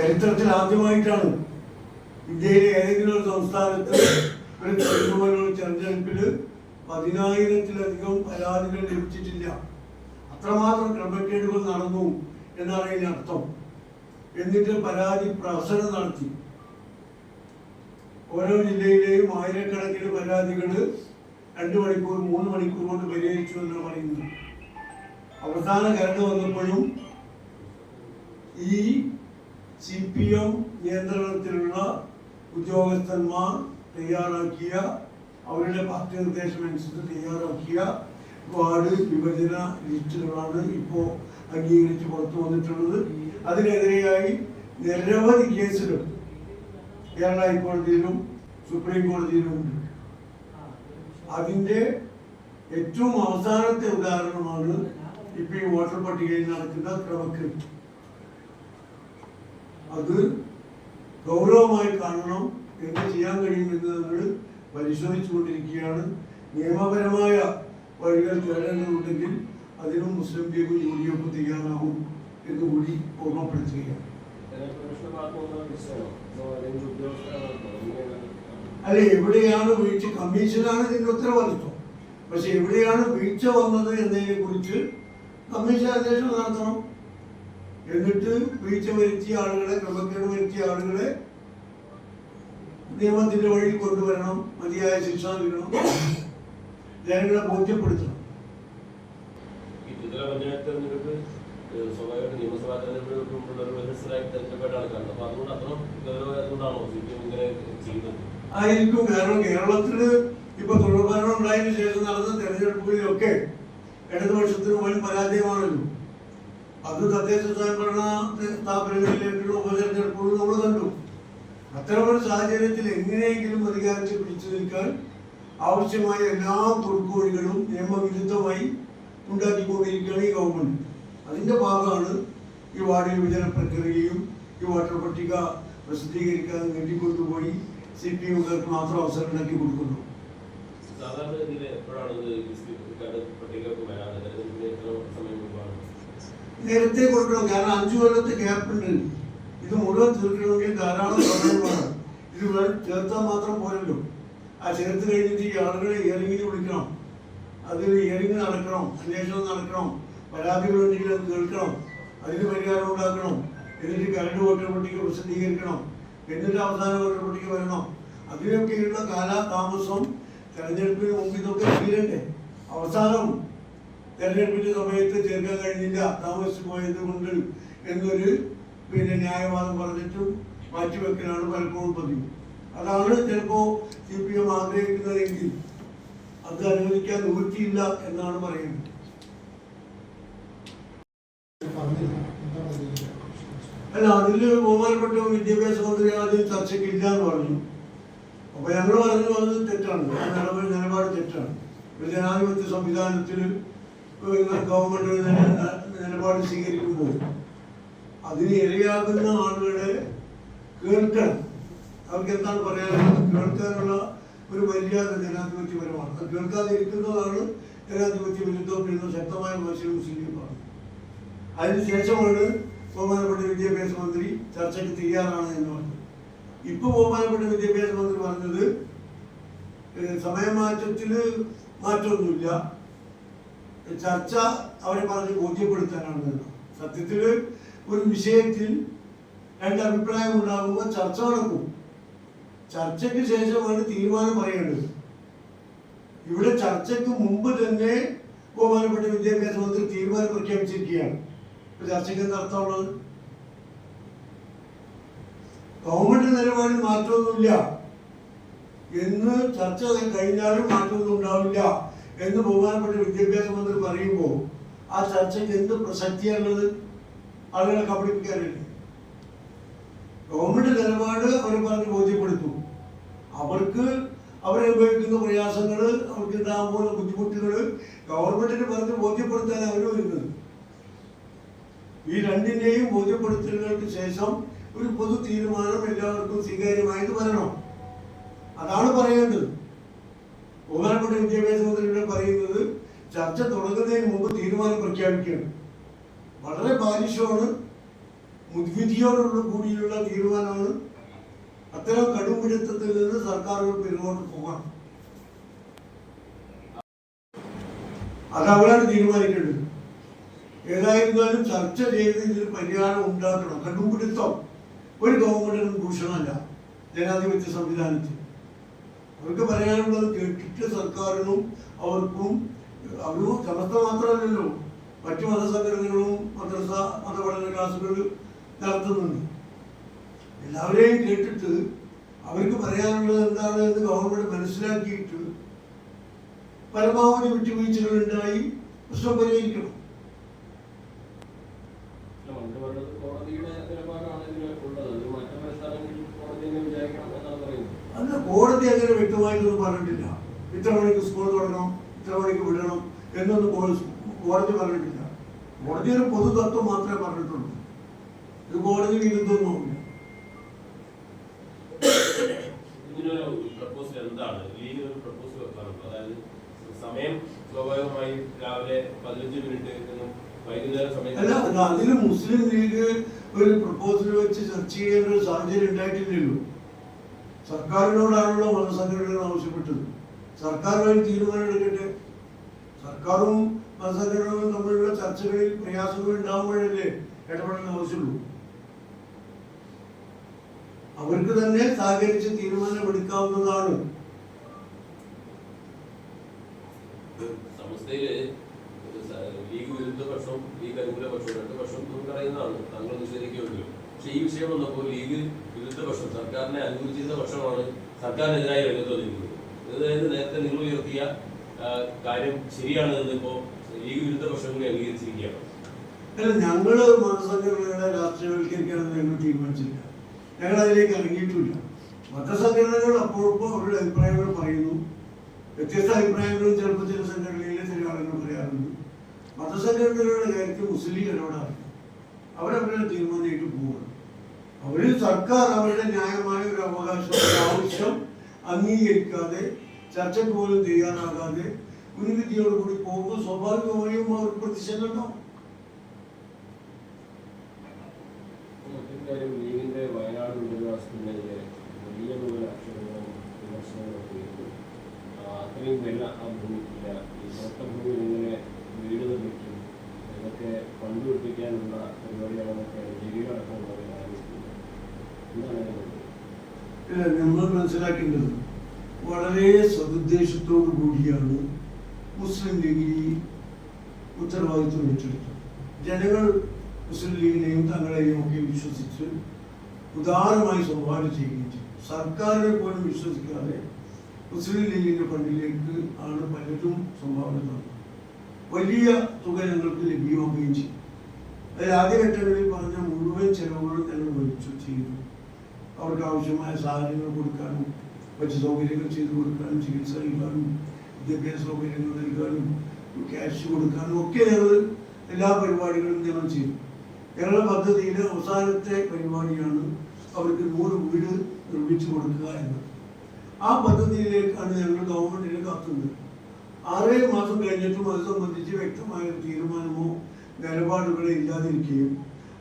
ചരിത്രത്തിൽ ആദ്യമായിട്ടാണ് ഇന്ത്യയിലെ ഏതെങ്കിലും ഒരു സംസ്ഥാനത്ത് ഒരു തിരുവനന്തപുരം തെരഞ്ഞെടുപ്പിൽ പതിനായിരത്തിലധികം പരാതികൾ ലഭിച്ചിട്ടില്ല. അത്രമാത്രം ക്രമക്കേടുകൾ നടന്നു എന്നാണ് ഇതിന് അർത്ഥം. എന്നിട്ട് പരാതി പ്രസരം നടത്തി. ഓരോ ജില്ലയിലെയും ആയിരക്കണക്കിന് പരാതികൾ രണ്ട് മണിക്കൂർ മൂന്ന് മണിക്കൂർ കൊണ്ട് പരിഹരിച്ചു എന്നാണ് പറയുന്നത്. അവസാന കരട് വന്നപ്പോഴും ഈ സി പി എം നിയന്ത്രണത്തിലുള്ള ഉദ്യോഗസ്ഥന്മാർ തയ്യാറാക്കിയ അവരുടെ പാർട്ടി നിർദ്ദേശം അനുസരിച്ച് തയ്യാറാക്കിയ വാർഡ് വിഭജന ലിസ്റ്റുകളാണ് ഇപ്പോൾ അംഗീകരിച്ച് പുറത്തു വന്നിട്ടുള്ളത്. അതിനെതിരെയായി നിരവധി കേസുകൾ കേരള ഹൈക്കോടതിയിലും സുപ്രീം കോടതിയിലും ഉണ്ട്. അതിന്റെ ഏറ്റവും അവസാനത്തെ ഉദാഹരണമാണ് ഇപ്പോൾ ഈ വോട്ടർ പട്ടികയിൽ നടക്കുന്ന ക്രമക്കേട്. അത് ഗൗരവമായി കാണണം എന്ത് ചെയ്യാൻ കഴിയുമെന്ന് നമ്മൾ പരിശോധിച്ചുകൊണ്ടിരിക്കുകയാണ്. നിയമപരമായ വഴികൾ തേടേണ്ടതുണ്ടെങ്കിൽ അതിനും മുസ്ലിം ലീഗും യു ഡി എഫും തയ്യാറാകും എന്നുകൂടി ഓർമ്മപ്പെടുത്തുകയാണ്. അല്ല എവിടെയാണ് വീഴ്ച? കമ്മീഷനാണ് ഇതിന്റെ ഉത്തരവാദിത്വം. പക്ഷെ എവിടെയാണ് വീഴ്ച വന്നത് എന്നതിനെ കുറിച്ച് കമ്മീഷൻ അന്വേഷണം നടത്തണം. എന്നിട്ട് വീഴ്ച വരുത്തിയ ആളുകളെ ക്രമക്കേട് വരുത്തിയ ആളുകളെ നിയമത്തിന്റെ വഴി കൊണ്ടുവരണം മതിയായ ശിക്ഷ നൽകണം ജനങ്ങളെ ബോധ്യപ്പെടുത്തണം. ഈ ത്രിതല പഞ്ചായത്ത് തെരഞ്ഞെടുപ്പ് ഏഹ് സ്വാഭാവികമായിട്ട് നിയമസഭാ തെരഞ്ഞെടുപ്പ് ഒരു വ്യത്യസ്തരായി തെരഞ്ഞെടുപ്പായിട്ട് ആൾക്കാരുണ്ട്. അപ്പൊ അതുകൊണ്ട് അത്ര ഗൗരവമായതുകൊണ്ടാണോ സി പി എം ഇങ്ങനെ ചെയ്യുന്നത്? ആയിരിക്കും. കാരണം കേരളത്തിൽ ഇപ്പൊ തുടർഭരണം ഉണ്ടായതിനു ശേഷം നടന്ന തെരഞ്ഞെടുപ്പുകളിലൊക്കെ ഇടതുപക്ഷത്തിന് വൻ പരാജയമാണല്ലോ. അത് തദ്ദേശ സ്വയംഭരണ സ്ഥാപനങ്ങളിലേക്കുള്ള ഉപതെരഞ്ഞെടുപ്പുകൾ നമ്മൾ കണ്ടു. അത്തരമൊരു സാഹചര്യത്തിൽ എങ്ങനെയെങ്കിലും അധികാരത്തിൽ പിടിച്ചു നിൽക്കാൻ ആവശ്യമായ എല്ലാ കുറുക്കുവഴികളും നിയമവിരുദ്ധമായി ഉണ്ടാക്കിക്കൊണ്ടിരിക്കുകയാണ് ഈ ഗവൺമെന്റ് അതിന്റെ ഭാഗമാണ് ഈ വാർഡ് വിഭജന പ്രക്രിയയും ഈ വോട്ടർ പട്ടിക പ്രസിദ്ധീകരിക്കാൻ നീട്ടിക്കൊണ്ടുപോയി സി പി എമ്മുകാർക്ക് മാത്രം അവസരം ഉണ്ടാക്കി കൊടുക്കുന്നു സാധാരണ നേരത്തെ കൊടുക്കണം. കാരണം അഞ്ചു കൊല്ലത്തെ ഗ്യാപ്പ് ഉണ്ട്. ഇത് മുഴുവൻ തീർക്കണമെങ്കിൽ ധാരാളം സമയമാണ് ഇത് വെറും ചേർത്താൽ മാത്രം പോരല്ലോ. ആ ചേർത്ത് കഴിഞ്ഞിട്ട് ഈ ആളുകളെ ഇയറിങ്ങിന് വിളിക്കണം. അതിൽ ഇയറിങ് നടക്കണം. അന്വേഷണം നടക്കണം. പരാതികളുണ്ടെങ്കിൽ അത് കേൾക്കണം. അതിന് പരിഹാരം ഉണ്ടാക്കണം. എന്നിട്ട് കരട് വോട്ടർ പട്ടിക പ്രസിദ്ധീകരിക്കണം. എന്നിട്ട് അവസാന വോട്ടർ പട്ടിക വരണം. അതിനൊക്കെയുള്ള കാലതാമസം തെരഞ്ഞെടുപ്പിന് മുമ്പ് ഇതൊക്കെ തീരണ്ടേ അവസാനം തെരഞ്ഞെടുപ്പിന്റെ സമയത്ത് ചേർക്കാൻ കഴിഞ്ഞില്ല താമസിച്ചു പോയത് കൊണ്ട് എന്നൊരു പിന്നെ ന്യായവാദം പറഞ്ഞിട്ടും മാറ്റിവെക്കലാണ് പലപ്പോഴും പതിവ്. അതാണ് ചിലപ്പോ സി പി എം ആഗ്രഹിക്കുന്നതെങ്കിൽ അത് അനുവദിക്കാൻ നിവൃത്തിയില്ല എന്നാണ് പറയുന്നത്. അല്ല അതിൽ ബഹുമാനപ്പെട്ട വിദ്യാഭ്യാസ മന്ത്രി ആദ്യം ചർച്ചയ്ക്കില്ല എന്ന് പറഞ്ഞു. അപ്പൊ ഞങ്ങൾ പറഞ്ഞു അത് തെറ്റാണ്. നിലപാട് തെറ്റാണ്. ജനാധിപത്യ സംവിധാനത്തിൽ ഗവൺമെന്റ് നിലപാട് സ്വീകരിക്കുമ്പോൾ അതിന് ഇരയാകുന്ന ആളുകളെ കേൾക്കണം. അവർക്ക് എന്താണ് പറയാനുള്ളത്? കേൾക്കാനുള്ള ഒരു മര്യാദ ജനാധിപത്യപരമാണ്. അത് കേൾക്കാതിരിക്കുന്നതാണ് ജനാധിപത്യ വിരുദ്ധം എന്ന ശക്തമായ മത്സരം മുസ്ലിമാണ് അതിനുശേഷമാണ് ബഹുമാനപ്പെട്ട വിദ്യാഭ്യാസ മന്ത്രി ചർച്ചയ്ക്ക് തയ്യാറാണ് എന്ന് പറഞ്ഞത് ഇപ്പൊ ബഹുമാനപ്പെട്ട വിദ്യാഭ്യാസ മന്ത്രി പറഞ്ഞത് സമയമാറ്റത്തിൽ മാറ്റമൊന്നുമില്ല. ചർച്ച അവരെ പറഞ്ഞ് ബോധ്യപ്പെടുത്താനാണ് സത്യത്തിൽ ഒരു വിഷയത്തിൽ രണ്ട് അഭിപ്രായം ഉണ്ടാകുമ്പോൾ ചർച്ച നടക്കും. ചർച്ചയ്ക്ക് ശേഷമാണ് തീരുമാനം പറയേണ്ടത്. ഇവിടെ ചർച്ചയ്ക്ക് മുമ്പ് തന്നെ ബഹുമാനപ്പെട്ട വിദ്യാഭ്യാസ മന്ത്രി തീരുമാനം പ്രഖ്യാപിച്ചിരിക്കുകയാണ്. ഇപ്പൊ ചർച്ചയ്ക്ക് എന്താ ഗവൺമെന്റ് നിലപാടിൽ മാറ്റമൊന്നുമില്ല. എന്ന് ചർച്ച കഴിഞ്ഞാലും മാറ്റമൊന്നും ഉണ്ടാവില്ല. എന്ന് ബഹുമാനപ്പെട്ട വിദ്യാഭ്യാസ മന്ത്രി പറയുമ്പോൾ ആ ചർച്ചയ്ക്ക് എന്ത് പ്രസക്തിയാണുള്ളത്? ആളുകളെ കബളിപ്പിക്കാനായിട്ട്. ഗവൺമെന്റ് നിലപാട് അവർ പറഞ്ഞ് ബോധ്യപ്പെടുത്തു. അവർക്ക് അവരെ ഉപയോഗിക്കുന്ന പ്രയാസങ്ങൾ അവർക്ക് ഉണ്ടാകാൻ പോകുന്ന ബുദ്ധിമുട്ടുകൾ ഗവൺമെന്റിന് പറഞ്ഞ് ബോധ്യപ്പെടുത്താൻ അവർ വരുന്നത്. ഈ രണ്ടിന്റെയും ബോധ്യപ്പെടുത്തലുകൾക്ക് ശേഷം ഒരു പൊതു തീരുമാനം എല്ലാവർക്കും സ്വീകാര്യമായിട്ട് വരണം. അതാണ് പറയേണ്ടത്. ബഹുമാനപ്പെട്ട വിദ്യാഭ്യാസ മന്ത്രിയുടെ പറയുന്നത് ചർച്ച തുടങ്ങുന്നതിന് മുമ്പ് തീരുമാനം പ്രഖ്യാപിക്കുകയാണ്. വളരെ ബാലിഷമാണ് മുൻവിധിയോടുള്ള കൂടിയുള്ള തീരുമാനമാണ്. അത്തരം കടുംപിടുത്തത്തിൽ നിന്ന് സർക്കാരുകൾ പിന്നോട്ട് പോകണം അത് അവരാണ് തീരുമാനിക്കേണ്ടത്. ഏതായിരുന്നാലും ചർച്ച ചെയ്ത് ഇതിന് പരിഹാരം ഉണ്ടാക്കണം. കടുംപിടുത്തം ഒരു ഗവൺമെന്റിനും ഭൂഷണമല്ല ജനാധിപത്യ സംവിധാനത്തിൽ അവർക്ക് പറയാനുള്ളത് കേട്ടിട്ട് സർക്കാരിനും അവർക്കും അവരും സമസ്ത മാത്രമല്ലല്ലോ. മറ്റു മതസംഘടനകളും മദ്രസ മതപഠന ക്ലാസുകൾ നടത്തുന്നുണ്ട്. എല്ലാവരെയും കേട്ടിട്ട് അവർക്ക് പറയാനുള്ളത് എന്താണ് എന്ന് ഗവൺമെന്റ് മനസ്സിലാക്കിയിട്ട് പരമാവധി വിട്ടുവീഴ്ചകൾ ഉണ്ടായി പ്രശ്നം പരിഹരിക്കണം പണ്ട് പറഞ്ഞത് കോടതിയുടെ നിലപാടാണ് ഇതിന് ഉള്ളത് അത് മാറ്റം വരുത്താനെങ്കിൽ കോടതി തന്നെ വിചാരിക്കണം എന്നാണ് പറയുന്നത് അല്ല കോടതി അങ്ങനെ വ്യക്തമായിട്ടൊന്നും പറഞ്ഞിട്ടില്ല. ഇത്ര മണിക്ക് സ്കൂൾ തുടങ്ങണം ഇത്ര മണിക്ക് വിടണം എന്നൊന്നും കോടതി പറഞ്ഞിട്ടില്ല. കോടതി ഒരു പൊതു തത്വം മാത്രമേ പറഞ്ഞിട്ടുള്ളൂ. ഇത് കോടതി വിരുദ്ധമൊന്നുമില്ല ഇതിനൊരു പ്രപ്പോസൽ എന്താണ്? ഒരു പ്രപ്പോസൽ വെക്കാറുണ്ട്? അതായത് സമയം സ്വാഭാവികമായി രാവിലെ പതിനഞ്ച് മിനിറ്റ് എന്നും വൈകുന്നേരം അതിൽ മുസ്ലിം ലീഗ് ഒരു പ്രപ്പോസൽ വെച്ച് ചർച്ച ചെയ്യേണ്ട ഒരു സാഹചര്യം ഉണ്ടായിട്ടില്ലല്ലോ. സർക്കാരിനോടാണല്ലോ മതസംഘടനകൾ ആവശ്യപ്പെട്ടത്. സർക്കാർ വഴി തീരുമാനം എടുക്കട്ടെ. സർക്കാരും മതസംഘടനകളും തമ്മിലുള്ള ചർച്ചകളിൽ പ്രയാസങ്ങൾ ഉണ്ടാകുമ്പോഴല്ലേ ഇടപെടേണ്ട ആവശ്യമുള്ളൂ. അവർക്ക് തന്നെ സഹകരിച്ച് തീരുമാനമെടുക്കാവുന്നതാണ് സമസ്തയിൽ ഒരു സ- ലീഗ് വിരുദ്ധ പക്ഷവും ലീഗ് അനുകൂല പക്ഷവും രണ്ട് പക്ഷം പറയുന്നതാണ്. താങ്കൾ നിഷേധിക്കുമെങ്കിലും പക്ഷേ ഈ വിഷയം വന്നപ്പോൾ ലീഗ് വിരുദ്ധ പക്ഷം സർക്കാരിനെ അനുകൂലിച്ചിരുന്ന പക്ഷമാണ് സർക്കാരിനെതിരായി രംഗത്ത് വന്നിരിക്കുന്നത്. അതായത് നേരത്തെ നിങ്ങൾ ഉയർത്തിയ കാര്യം ശരിയാണ് ഇപ്പോ ലീഗ് വിരുദ്ധ പക്ഷം കൂടി അംഗീകരിച്ചിരിക്കുകയാണ്. അല്ല ഞങ്ങൾ മതസംഘടനകളെ രാഷ്ട്രീയവൽക്കരിക്കാനെന്ന് ഞങ്ങൾ തീരുമാനിച്ചില്ല. ഞങ്ങൾ അതിലേക്ക് ഇറങ്ങിയിട്ടില്ല. മതസംഘടനകൾ അപ്പോഴപ്പോൾ അവരുടെ അഭിപ്രായങ്ങൾ പറയുന്നു. വ്യത്യസ്ത അഭിപ്രായങ്ങളും ചിലപ്പോൾ ചില സംഘടനയിലെ ചില ആളുകൾ പറയാറുണ്ട്. മതസംഘടനകളുടെ കാര്യത്തിൽ മുസ്ലിം ഇടപെടാറില്ല അവരവരുടെ തീരുമാനമായിട്ട് പോവുകയാണ്. അവർ സർക്കാർ അവരുടെ ന്യായമായ ഒരു അവകാശം ആവശ്യം അംഗീകരിക്കാതെ ചർച്ചയ്ക്ക് പോലും തയ്യാറാകാതെ മുൻവിധിയോടുകൂടി പോകുമ്പോൾ സ്വാഭാവികമായും അവർ പ്രതിഷേധം മറ്റൊരു കാര്യം ലീഗിന്റെ വയനാട് ഉപനിവാസത്തിനെതിരെ വലിയ തോതിൽ ആക്ഷേപങ്ങളും വിമർശനങ്ങളും ഒക്കെ ഉയർന്നു. ആ, അത്രയും വില ആ ഭൂമിക്കില്ല ഈ തോട്ടഭൂമി ഇങ്ങനെ വീട് നിർമ്മിക്കും ഇതൊക്കെ ഫണ്ട് ഇല്ല നമ്മൾ മനസ്സിലാക്കേണ്ടത് വളരെ സതുദ്ദേശത്തോടു കൂടിയാണ് മുസ്ലിം ലീഗ് ഈ ഉത്തരവാദിത്വം ഏറ്റെടുത്തത്. ജനങ്ങൾ മുസ്ലിം ലീഗിനെയും തങ്ങളെയും ഒക്കെ വിശ്വസിച്ച് ഉദാരമായി സംഭാവന ചെയ്യുകയും ചെയ്തു. സർക്കാരിനെ പോലും വിശ്വസിക്കാതെ മുസ്ലിം ലീഗിന്റെ ഫണ്ടിലേക്ക് ആണ് പലരും സംഭാവന നൽകുന്നത്. വലിയ തുക ഞങ്ങൾക്ക് ലഭ്യമാവുകയും ചെയ്തു. അതിൽ ആദ്യഘട്ടങ്ങളിൽ പറഞ്ഞ മുഴുവൻ ചെലവുകളും ഞങ്ങൾ വഹിച്ചു ചെയ്തു. അവർക്ക് ആവശ്യമായ സാഹചര്യങ്ങൾ കൊടുക്കാനും മറ്റ് സൗകര്യങ്ങൾ ചെയ്തു കൊടുക്കാനും ചികിത്സ നൽകാനും വിദ്യാഭ്യാസ സൗകര്യങ്ങൾ നൽകാനും ക്യാഷ് കൊടുക്കാനും ഒക്കെ ഞങ്ങൾ എല്ലാ പരിപാടികളും ഞങ്ങൾ ചെയ്തു. ഞങ്ങളുടെ പദ്ധതിയിലെ അവസാനത്തെ പരിപാടിയാണ് അവർക്ക് നൂറ് വീട് നിർമ്മിച്ചു കൊടുക്കുക എന്നത്. ആ പദ്ധതിയിലേക്കാണ് ഞങ്ങൾ ഗവൺമെന്റിനെ കാത്തുന്നത്. ആറേഴ് മാസം കഴിഞ്ഞിട്ടും അത് സംബന്ധിച്ച് വ്യക്തമായ തീരുമാനമോ നിലപാടുകളോ ഇല്ലാതിരിക്കുകയും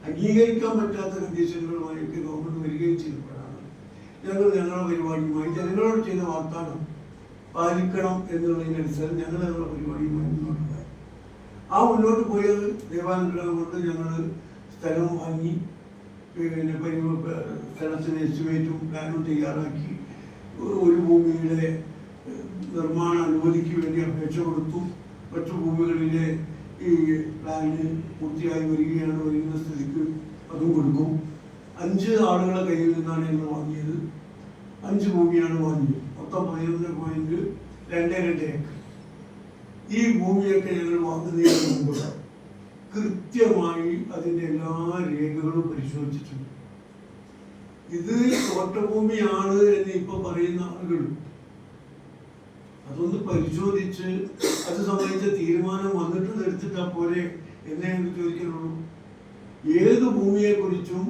അംഗീകരിക്കാൻ പറ്റാത്ത നിർദ്ദേശങ്ങളുമായിട്ട് ഗവൺമെന്റ് വരികയും ചെയ്തപ്പോഴാണ് ഞങ്ങൾ ഞങ്ങളുടെ പരിപാടിയുമായി ജനങ്ങളോട് ചെയ്ത വാഗ്ദാനം പാലിക്കണം എന്നുള്ളതിനനുസരിച്ച് ഞങ്ങൾ ഞങ്ങളുടെ പരിപാടിയുമായി മുന്നോട്ട് പോയി. ആ മുന്നോട്ട് പോയത് ദേവാനുഗ്രഹം കൊണ്ട് ഞങ്ങൾ സ്ഥലം വാങ്ങി പിന്നെ സ്ഥലത്തിന് എസ്റ്റിമേറ്റും പ്ലാനും തയ്യാറാക്കി ഒരു ഭൂമിയുടെ നിർമ്മാണ അനുമതിക്ക് വേണ്ടി അപേക്ഷ കൊടുത്തു. മറ്റു ഭൂമികളിലെ ഈ പ്ലാന് പൂർത്തിയായി വരികയാണ് വരുന്ന സ്ഥിതിക്ക് അതും കൊടുക്കും. അഞ്ച് ആളുകളെ കയ്യിൽ നിന്നാണ് ഞങ്ങൾ വാങ്ങിയത്. അഞ്ച് ഭൂമിയാണ് വാങ്ങിയത്. മൊത്തം പതിനൊന്ന് പോയിന്റ് രണ്ട് രണ്ട് ഏക്കർ. ഈ ഭൂമിയൊക്കെ ഞങ്ങൾ വാങ്ങുന്നതിന് മുമ്പ് കൃത്യമായി അതിന്റെ എല്ലാ രേഖകളും പരിശോധിച്ചിട്ടുണ്ട്. ഇത് തോട്ടഭൂമിയാണ് എന്ന് ഇപ്പൊ പറയുന്ന ആളുകൾ അതൊന്ന് പരിശോധിച്ച് അത് സംബന്ധിച്ച തീരുമാനം വന്നിട്ട് എടുത്തിട്ടാ പോലെ എന്നേ ചോദിക്കുന്നുള്ളൂ ഏത് ഭൂമിയെ കുറിച്ചും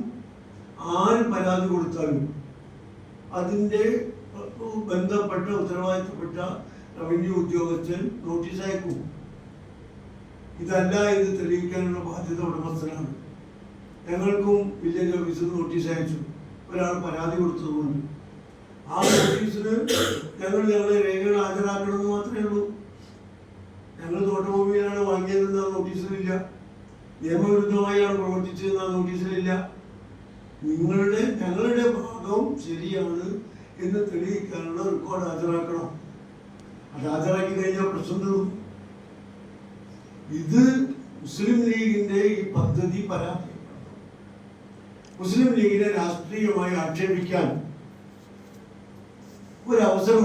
ആര് പരാതി കൊടുത്താലും അതിന്റെ ബന്ധപ്പെട്ട ഉത്തരവാദിത്തപ്പെട്ട റവന്യൂ ഉദ്യോഗസ്ഥൻ നോട്ടീസ് അയക്കും. ഇതല്ല ഇത് തെളിയിക്കാനുള്ള ബാധ്യത ഉടമസ്ഥനാണ്. ഞങ്ങൾക്കും വില്ലേജ് ഓഫീസിൽ നോട്ടീസ് അയച്ചു. ഒരാൾ പരാതി കൊടുത്തതുകൊണ്ട്. ആ നോട്ടീസിന് ഞങ്ങൾ ഞങ്ങളെ രേഖകൾ ഹാജരാക്കണമെന്ന് മാത്രമേ ഉള്ളൂ. ഞങ്ങൾ തോട്ടഭൂമിയിലാണ് വാങ്ങിയതെന്ന് ആ നോട്ടീസിലില്ല. നിയമവിരുദ്ധമായാണ് പ്രവർത്തിച്ചതെന്ന് ആ നോട്ടീസിലില്ല. നിങ്ങളുടെ ഞങ്ങളുടെ ഭാഗം ശരിയാണ് എന്ന് തെളിയിക്കാനുള്ള റെക്കോർഡ് ഹാജരാക്കണം. അത് ഹാജരാക്കി കഴിഞ്ഞാൽ പ്രശ്നം തീർന്നു. ഇത് മുസ്ലിം ലീഗിന്റെ ഈ പദ്ധതി പരാജയപ്പെടും മുസ്ലിം ലീഗിനെ രാഷ്ട്രീയമായി ആക്ഷേപിക്കാൻ ഒരു അവസരം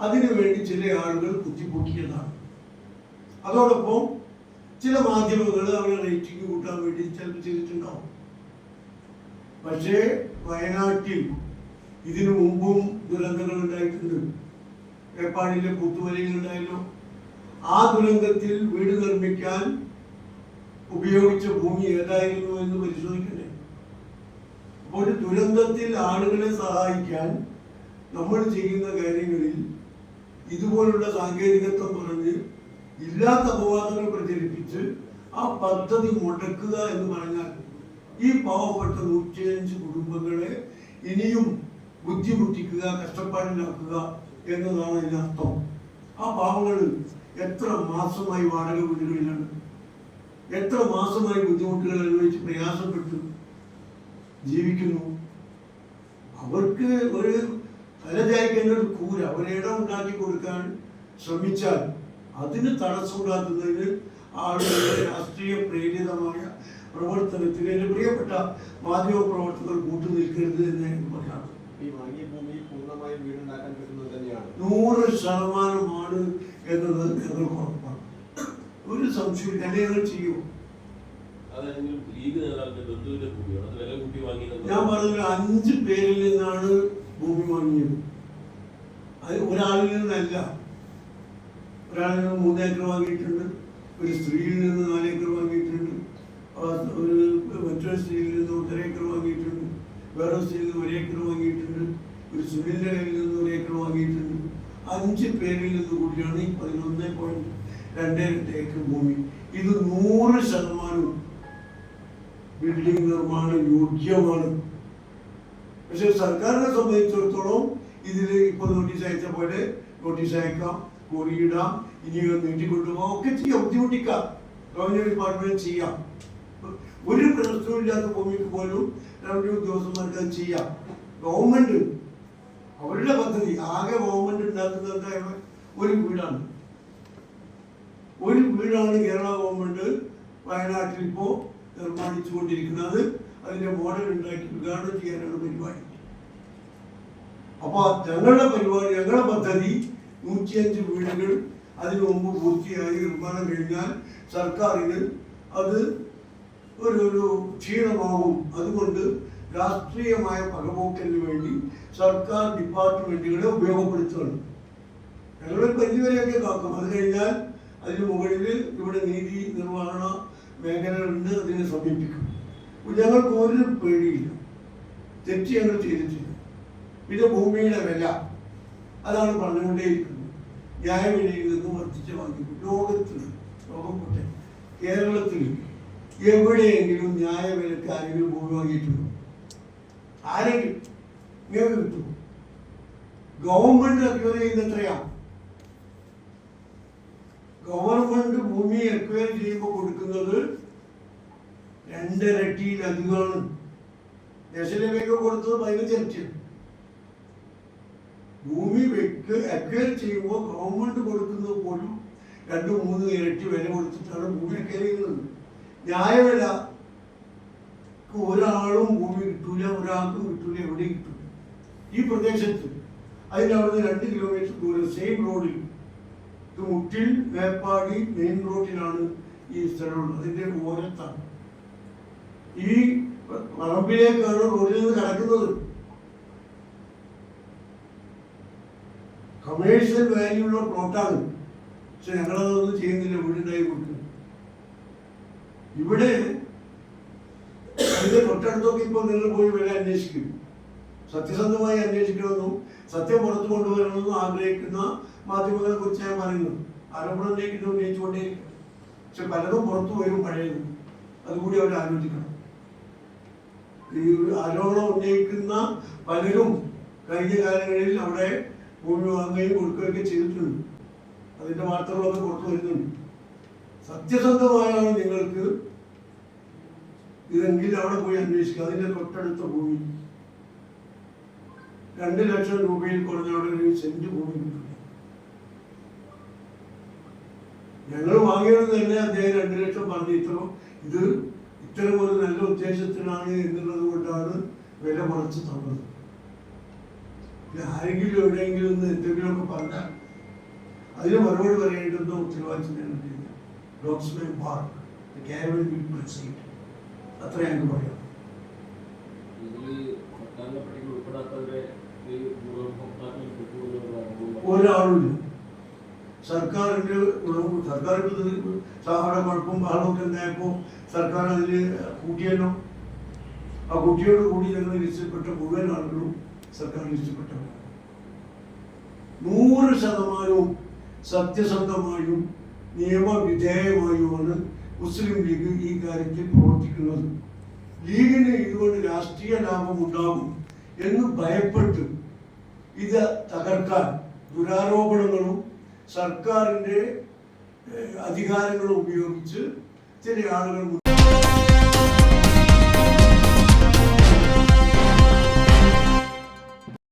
അതിനു വേണ്ടി ചില ആളുകൾ കുത്തിപ്പൊക്കിയതാണ്. അതോടൊപ്പം ചില മാധ്യമങ്ങൾ അവരുടെ റേറ്റിംഗ് കൂട്ടാൻ വേണ്ടി ചിലപ്പോൾ ചെയ്തിട്ടുണ്ടാവും. പക്ഷേ വയനാട്ടിൽ ഇതിനു മുമ്പും ദുരന്തങ്ങൾ ഉണ്ടായിട്ടുണ്ട്. ഏപ്പാടിലെ കൂത്തുമലയിൽ ഉണ്ടായല്ലോ. ആ ദുരന്തത്തിൽ വീട് നിർമ്മിക്കാൻ ഉപയോഗിച്ച ഭൂമി ഏതായിരുന്നു എന്ന് പരിശോധിക്കണ്ടേ? അപ്പോൾ ഒരു ദുരന്തത്തിൽ ആളുകളെ സഹായിക്കാൻ നമ്മൾ ചെയ്യുന്ന കാര്യങ്ങളിൽ ഇതുപോലുള്ള സാങ്കേതികത്വം പറഞ്ഞ് ഇല്ലാത്ത അപവാദങ്ങൾ പ്രചരിപ്പിച്ച് ആ പദ്ധതി മുടക്കുക എന്ന് പറഞ്ഞാൽ ഈ പാവപ്പെട്ട നൂറ്റിയഞ്ച് കുടുംബങ്ങളെ ഇനിയും ബുദ്ധിമുട്ടിക്കുക കഷ്ടപ്പാടിലാക്കുക എന്നതാണ് അർത്ഥം ആ പാവങ്ങൾ എത്ര മാസമായി വാടക വീടുകളിലാണ്? എത്ര മാസമായി ബുദ്ധിമുട്ടുകൾ അനുഭവിച്ച് പ്രയാസപ്പെട്ടു ജീവിക്കുന്നു? അവർക്ക് ഒരു തലചായ്ക്കേണ്ട ഒരു കൂര ഒരിടം ഉണ്ടാക്കി കൊടുക്കാൻ ശ്രമിച്ചാൽ അതിന് തടസ്സമുണ്ടാക്കുന്നതിന് ആളുകളുടെ രാഷ്ട്രീയ പ്രേരിതമായ പ്രവർത്തനത്തിന് എന്റെ പ്രിയപ്പെട്ട മാധ്യമ പ്രവർത്തകർ കൂട്ടു നിൽക്കരുത് എന്ന് എനിക്ക് പറയാം ഈ വാങ്ങിയ ഭൂമി പൂർണമായും വീടുണ്ടാക്കാൻ പറ്റുന്നത് തന്നെയാണ്. നൂറ് ശതമാനമാണ് എന്നത് ഞങ്ങൾക്ക് ഉറപ്പാണ്. ഒരു സംശയം എന്നെ ഞങ്ങൾ ചെയ്യും. ഞാൻ പറഞ്ഞ അഞ്ച് പേരിൽ നിന്നാണ് ഭൂമി വാങ്ങിയത്. അത് ഒരാളിൽ നിന്നല്ല. ഒരാളിൽ നിന്ന് മൂന്ന് ഏക്കർ വാങ്ങിയിട്ടുണ്ട്. ഒരു സ്ത്രീയിൽ നിന്ന് നാലേക്കർ വാങ്ങിയിട്ടുണ്ട്. ഒരു മറ്റൊരു സ്ത്രീയിൽ നിന്ന് ഒന്നര ഏക്കർ വാങ്ങിയിട്ടുണ്ട്. വേറെ സ്ത്രീയിൽ നിന്ന് ഒരേക്കർ വാങ്ങിയിട്ടുണ്ട്. ഒരു സുനിലിന്റെ കയ്യിൽ നിന്ന് ഒരു ഏക്കർ വാങ്ങിയിട്ടുണ്ട്. അഞ്ച് പേരിൽ നിന്ന് കൂടിയാണ് ഈ പതിനൊന്ന് പോയിന്റ് രണ്ട് രണ്ട് ഏക്കർ ഭൂമി. ഇത് നൂറ് ശതമാനവും ബിൽഡിംഗ് നിർമ്മാണ യോഗ്യമാണ്. പക്ഷെ സർക്കാരിനെ സംബന്ധിച്ചിടത്തോളം ഇതിൽ ഇപ്പോൾ നോട്ടീസ് അയച്ച പോലെ നോട്ടീസ് അയക്കാം കുറിയിടാം ഇനി നീട്ടിക്കൊണ്ടുപോകാം ഒക്കെ ചെയ്യാം ബുദ്ധിമുട്ടിക്കാം. റവന്യൂ ഡിപ്പാർട്ട്മെന്റ് ചെയ്യാം. ഒരു പ്രശ്നവും ഇല്ലാത്ത ഭൂമിക്ക് പോലും റവന്യൂ ഉദ്യോഗസ്ഥന്മാർക്ക് അത് ചെയ്യാം. ഗവൺമെന്റ് അവരുടെ പദ്ധതി ആകെ ഗവൺമെന്റ് ഉണ്ടാക്കുന്നത് ഒരു വീടാണ്. ഒരു വീടാണ് കേരള ഗവൺമെന്റ് വയനാട്ടിൽ ഇപ്പോൾ നിർമ്മാണിച്ചുകൊണ്ടിരിക്കുന്നത്. അതിന്റെ മോഡൽ ഉണ്ടാക്കി ഉദ്ഘാടനം ചെയ്യാനാണ് പരിപാടി. അപ്പൊ ഞങ്ങളുടെ പരിപാടി ഞങ്ങളുടെ പദ്ധതി നൂറ്റിയഞ്ച് വീടുകൾ അതിനു മുമ്പ് പൂർത്തിയായി നിർമ്മാണം കഴിഞ്ഞാൽ സർക്കാരിന് അത് ഒരു ഒരു ക്ഷീണമാവും. അതുകൊണ്ട് രാഷ്ട്രീയമായ പകപോക്കലിന് വേണ്ടി സർക്കാർ ഡിപ്പാർട്ട്മെന്റുകളെ ഉപയോഗപ്പെടുത്തുകയാണ്. ഞങ്ങളൊരു പരിധിവരെയൊക്കെ കാക്കും. അത് കഴിഞ്ഞാൽ അതിന് മുകളിൽ ഇവിടെ നീതി നിർവഹണ മേഖലകളുണ്ട് അതിനെ സമീപിക്കും. അപ്പോൾ ഞങ്ങൾക്ക് ഒരു പേടിയില്ല. തെറ്റ് ഞങ്ങൾ ചെയ്തിട്ടില്ല. ഇത് ഭൂമിയുടെ വില. അതാണ് പറഞ്ഞുകൊണ്ടേയിരിക്കുന്നത്. ന്യായവിലയിൽ നിന്ന് വർദ്ധിച്ച വാങ്ങിക്കും ലോകത്തിൽ ലോകം കേരളത്തിൽ എവിടെയെങ്കിലും ന്യായവിലക്ക് ആരെങ്കിലും? ഭൂമി വാങ്ങിയിട്ടുണ്ടോ ആരെങ്കിലും കിട്ടുമോ ഗവൺമെന്റ് അക്വയർ ചെയ്യുന്ന എത്രയാ ഗവൺമെന്റ് ഭൂമി അക്വയർ ചെയ്യുമ്പോൾ കൊടുക്കുന്നത് രണ്ടരട്ടിയിലധികമാണ്. ദേശലഭ്യൊക്കെ കൊടുത്തത് പതിനഞ്ചിരട്ടിയാണ്. ഭൂമി വെക്ക് അക്വയർ ചെയ്യുമ്പോൾ ഗവൺമെന്റ് കൊടുക്കുന്നത് പോലും രണ്ട് മൂന്ന് ഇരട്ടി വില കൊടുത്തിട്ടാണ് ഭൂമി അക്വയർ ചെയ്യുന്നത്. ന്യായവില ഒരാളും ഭൂമി കിട്ടൂല ഒരാൾക്കും കിട്ടൂല എവിടെയും കിട്ടൂല. ഈ പ്രദേശത്ത് അതിന്റെ അവിടുന്ന് രണ്ട് കിലോമീറ്റർ ദൂരം സെയിം റോഡിൽ മുട്ടിൽ മേപ്പാടി മെയിൻ റോഡിലാണ് ഈ സ്ഥലമുള്ളത്. അതിന്റെ ഓരത്താണ്. ഈ പറമ്പിലേക്കാണ് റോഡിൽ നിന്ന് കടക്കുന്നത്. കമേഴ്ഷ്യൽ വാല്യൂ ഉള്ള പ്ലോട്ടാണ് പക്ഷെ ഞങ്ങളതൊന്നും ചെയ്യുന്നില്ല വീടുണ്ടായി കൊടുക്കുന്നു ഇവിടെ അതിന്റെ തൊട്ടടുത്തൊക്കെ ഇപ്പോൾ നിങ്ങൾ പോയി വില അന്വേഷിക്കും. സത്യസന്ധമായി അന്വേഷിക്കണമെന്നും സത്യം പുറത്തു കൊണ്ടുവരണമെന്നും ആഗ്രഹിക്കുന്ന മാധ്യമങ്ങളെ കുറിച്ച് ഞാൻ പറയുന്നു. ആരോപണത്തിലേക്ക് ഉന്നയിച്ചുകൊണ്ടേ പക്ഷെ പലതും പുറത്തു വരും പഴയത്. അതുകൂടി അവർ ആലോചിക്കണം. ഈ ആരോപണം ഉന്നയിക്കുന്ന പലരും കഴിഞ്ഞ കാലങ്ങളിൽ അവിടെ ഭൂമി വാങ്ങുകയും കൊടുക്കുകയൊക്കെ ചെയ്തിട്ടുണ്ട്. അതിന്റെ വാർത്തകളൊക്കെ പുറത്തു വരുന്നുണ്ട്. സത്യസന്ധമായാണ് നിങ്ങൾക്ക് ഇതെങ്കിൽ അവിടെ പോയി അന്വേഷിക്കുക. അതിന്റെ തൊട്ടടുത്ത ഭൂമി. രണ്ട് ലക്ഷം രൂപയിൽ കുറഞ്ഞ അവിടെ ഒരു സെന്റ് ഭൂമി ഞങ്ങൾ വാങ്ങിയത് തന്നെ അദ്ദേഹം രണ്ട് ലക്ഷം പറഞ്ഞു. ഇത്ര ഇത് ഇത്തരം ഒരു നല്ല ഉദ്ദേശത്തിനാണ് എന്നുള്ളത് കൊണ്ടാണ് വില കുറച്ച് തന്നത്. ആരെങ്കിലും എവിടെയെങ്കിലും ഒന്ന് എന്തെങ്കിലുമൊക്കെ പറഞ്ഞാൽ അതിന് മറുപടി പറയേണ്ടുന്ന ഉത്തരവാദിത്വം ഞങ്ങൾക്ക് ഡോക്സ്മേ പാർക്ക് കാരവൻ സീറ്റ് അത്ര ഞങ്ങൾക്ക് പറയാം. സർക്കാരിന്റെ ഒരാളുമില്ല സർക്കാരിന്റെ ഗുണവും ഇപ്പൊ ഇത് സാധാരണ കുഴപ്പം ബഹളമൊക്കെ ഉണ്ടായപ്പോൾ സർക്കാർ അതിൽ കൂട്ടിയല്ലോ ആ കുട്ടിയോട് കൂടി ഞങ്ങൾ രക്ഷപ്പെട്ട മുഴുവൻ ആളുകളും സർക്കാർ ലിസ്റ്റിൽപ്പെട്ടവരാണ് നൂറ് ശതമാനവും സത്യസന്ധമായും നിയമവിധേയമായുമാണ് മുസ്ലിം ലീഗ് ഈ കാര്യത്തിൽ പ്രവർത്തിക്കുന്നത്. ലീഗിന് ഇതുകൊണ്ട് രാഷ്ട്രീയ ലാഭം ഉണ്ടാകും എന്ന് ഭയപ്പെട്ട് ഇത് തകർക്കാൻ ദുരാരോപണങ്ങളും സർക്കാരിന്റെ അധികാരങ്ങളും ഉപയോഗിച്ച് ചില ആളുകൾ